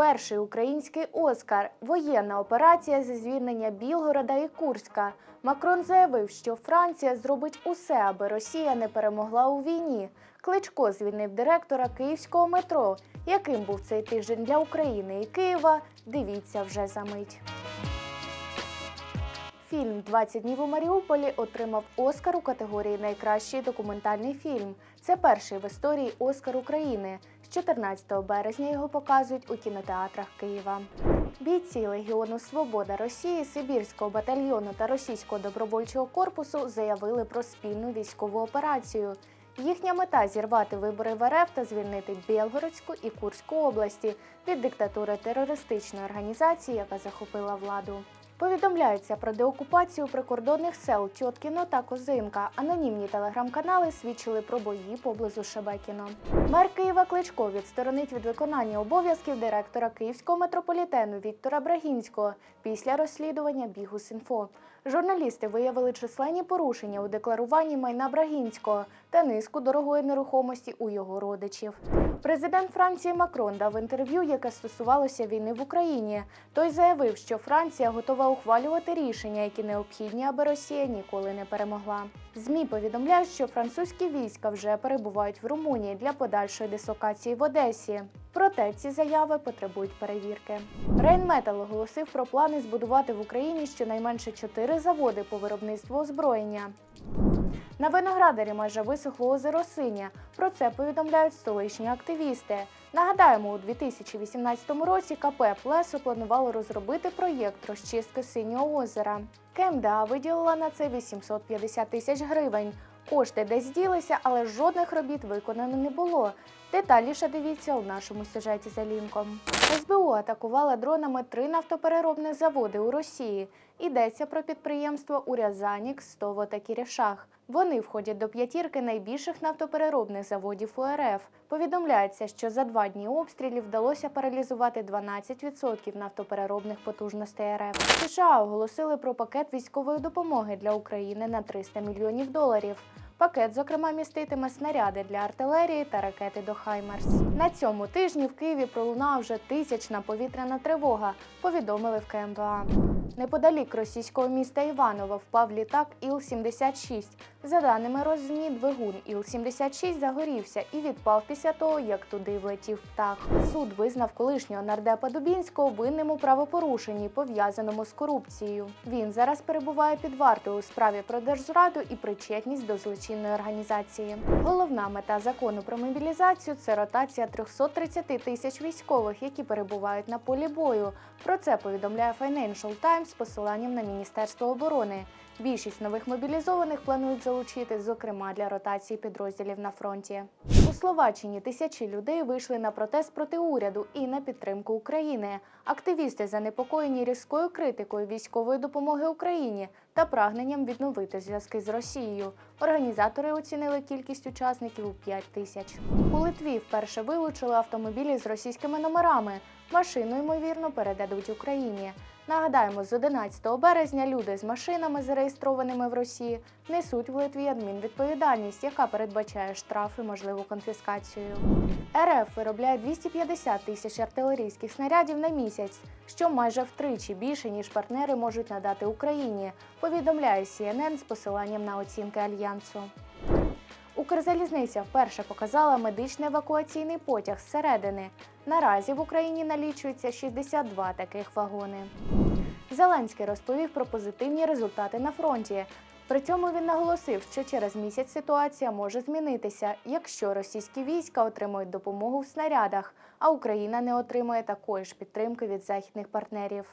перший український Оскар, воєнна операція зі звільнення Білгорода і Курська. Макрон заявив, що Франція зробить усе, аби Росія не перемогла у війні. Кличко звільнив директора київського метро. Яким був цей тиждень для України і Києва? Дивіться вже за мить. Фільм «20 днів у Маріуполі отримав Оскар у категорії Найкращий документальний фільм. Це перший в історії Оскар України. З 14 березня його показують у кінотеатрах Києва. Бійці Легіону Свобода Росії, Сибірського батальйону та Російського добровольчого корпусу заявили про спільну військову операцію. Їхня мета зірвати вибори в РФ та звільнити Білгородську і Курську області від диктатури терористичної організації, яка захопила владу. Повідомляється про деокупацію прикордонних сел Тьоткіно та Козинка. Анонімні телеграм-канали свідчили про бої поблизу Шебекіно. Мер Києва Кличко відсторонить від виконання обов'язків директора Київського метрополітену Віктора Брагінського після розслідування Бігус.Інфо. Журналісти виявили численні порушення у декларуванні майна Брагінського та низку дорогої нерухомості у його родичів. Президент Франції Макрон дав інтерв'ю, яке стосувалося війни в Україні. Той заявив, що Франція готова ухвалювати рішення, які необхідні, аби Росія ніколи не перемогла. ЗМІ повідомляють, що французькі війська вже перебувають в Румунії для подальшої дислокації в Одесі. Проте ці заяви потребують перевірки. Рейнметал оголосив про плани збудувати в Україні щонайменше чотири заводи по виробництву озброєння. На виноградарі майже висохло озеро Синя. Про це повідомляють столичні активісти. Нагадаємо, у 2018 році КП Плесо планувало розробити проєкт розчистки синього озера. КМДА виділила на це 850 тисяч гривень. Кошти десь ділися, але жодних робіт виконано не було. Детальніше дивіться у нашому сюжеті за лінком. СБУ атакувала дронами три нафтопереробних заводи у Росії. Йдеться про підприємства у Рязані, Кстово та Кірішах. Вони входять до п'ятірки найбільших нафтопереробних заводів у РФ. Повідомляється, що за два дні обстрілів вдалося паралізувати 12% нафтопереробних потужностей РФ. США оголосили про пакет військової допомоги для України на 300 мільйонів доларів. Пакет, зокрема, міститиме снаряди для артилерії та ракети до Хаймерс. На цьому тижні в Києві пролунала вже тисячна повітряна тривога. Повідомили в КМДА. Неподалік російського міста Іваново впав літак Іл-76. За даними Роззмі, двигун Іл-76 загорівся і відпав після того, як туди влетів птах. Суд визнав колишнього нардепа Дубінського винним у правопорушенні, пов'язаному з корупцією. Він зараз перебуває під вартою у справі про держзраду і причетність до злочинної організації. Головна мета закону про мобілізацію це ротація 330 тисяч військових, які перебувають на полі бою. Про це повідомляє Financial Times з посиланням на Міністерство оборони. Більшість нових мобілізованих планують залучити, зокрема для ротації підрозділів на фронті. У Словаччині тисячі людей вийшли на протест проти уряду і на підтримку України. Активісти занепокоєні різкою критикою військової допомоги Україні та прагненням відновити зв'язки з Росією. Організатори оцінили кількість учасників у 5 тисяч. У Литві вперше вилучили автомобілі з російськими номерами. Машину, ймовірно, передадуть Україні. Нагадаємо, з 11 березня люди з машинами, зареєстрованими в Росії, несуть в Литві адмінвідповідальність, яка передбачає штрафи, можливу конфіскацію. РФ виробляє 250 тисяч артилерійських снарядів на місяць, що майже втричі більше ніж партнери можуть надати Україні. Повідомляє CNN з посиланням на оцінки альянсу. Укрзалізниця вперше показала медичний евакуаційний потяг зсередини. Наразі в Україні налічується 62 таких вагони. Зеленський розповів про позитивні результати на фронті. При цьому він наголосив, що через місяць ситуація може змінитися, якщо російські війська отримують допомогу в снарядах, а Україна не отримує такої ж підтримки від західних партнерів.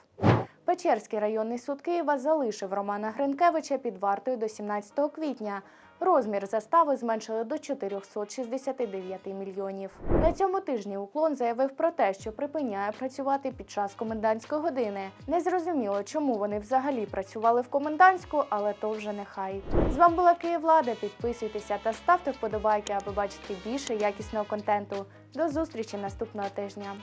Печерський районний суд Києва залишив Романа Гринкевича під вартою до 17 квітня. Розмір застави зменшили до 469 мільйонів. На цьому тижні уклон заявив про те, що припиняє працювати під час комендантської години. Незрозуміло, чому вони взагалі працювали в комендантську, але то вже нехай. З вами була Київлада. Підписуйтеся та ставте вподобайки, аби бачити більше якісного контенту. До зустрічі наступного тижня.